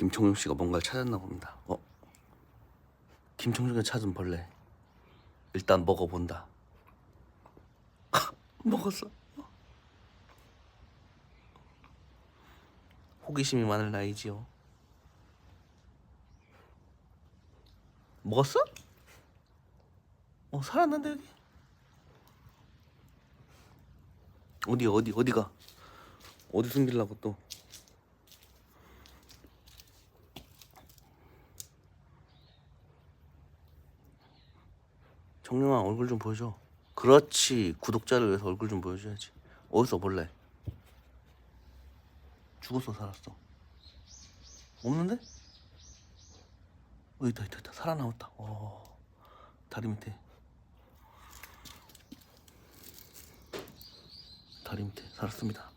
김총용 씨가 뭔가를 찾았나 봅니다. 어? 김총용이 찾은 벌레. 일단 먹어본다. 먹었어. 호기심이 많을 나이지요. 먹었어? 어 살았는데 여기. 어디 어디 어디가? 어디 숨기려고 또? 정룡아 얼굴 좀 보여줘. 그렇지 구독자를 위해서 얼굴 좀 보여줘야지. 어디서 볼래? 죽었어 살았어? 없는데? 어 있다 있다 있다 살아남았다. 어 다리 밑에 다리 밑에 살았습니다.